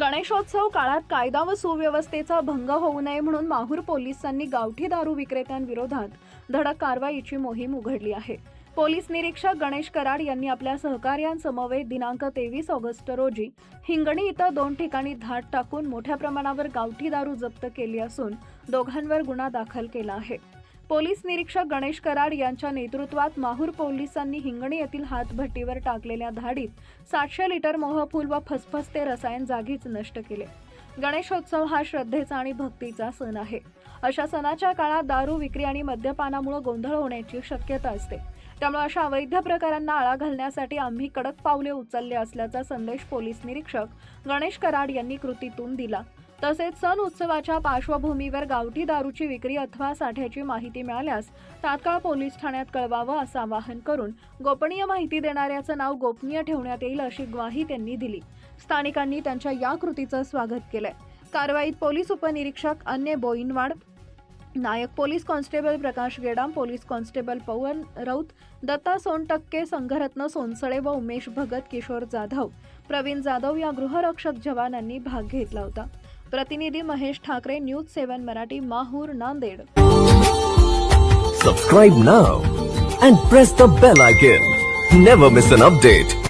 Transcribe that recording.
गणेशोत्सव काळात कायदा व सुव्यवस्थेचा भंग होऊ नये म्हणून माहूर पोलिसांनी गावठी दारू विक्रेत्यांविरोधात धडक कारवाईची मोहीम उघडली आहे. पोलीस निरीक्षक गणेश कराड यांनी आपल्या सहकार्यांसमवेत दिनांक तेवीस ऑगस्ट रोजी हिंगणी इथं दोन ठिकाणी धाट टाकून मोठ्या प्रमाणावर गावठी दारू जप्त केली असून दोघांवर गुन्हा दाखल केला आहे. पोलीस निरीक्षक गणेश कराड यांच्या नेतृत्वात माहूर पोलिसांनी हिंगणी येथील हातभट्टीवर टाकलेल्या धाडीत सातशे लिटर मोहफूल व फसफसते रसायन जागीच नष्ट केले. गणेशोत्सव हा श्रद्धेचा आणि भक्तीचा सण आहे. अशा सणाच्या काळात दारू विक्री आणि मद्यपानामुळे गोंधळ होण्याची शक्यता असते. त्यामुळे अशा अवैध प्रकारांना आळा घालण्यासाठी आम्ही कडक पावले उचलले असल्याचा संदेश पोलीस निरीक्षक गणेश कराड यांनी कृतीतून दिला. तसेच सण उत्सवाच्या पार्श्वभूमीवर गावठी दारूची विक्री अथवा साठ्याची माहिती मिळाल्यास तात्काळ पोलीस ठाण्यात कळवावं असं आवाहन करून गोपनीय माहिती देणाऱ्याचं नाव गोपनीय ठेवण्यात येईल अशी ग्वाही त्यांनी दिली. स्थानिकांनी त्यांच्या या कृतीचं स्वागत केलंय. कारवाईत पोलीस उपनिरीक्षक अन्य Boinwad naik police constable Prakash Gedam police constable Pawan Raut Datta Sontakke Sangharatna Sonsale व उमेश भगत किशोर जाधव. प्रवीण जाधव या गृहरक्षक जवानांनी भाग घेतला होता. प्रतिनिधी Mahesh Thakare news seven Marathi Mahur Nanded Subscribe now and press the bell icon. Never miss an update.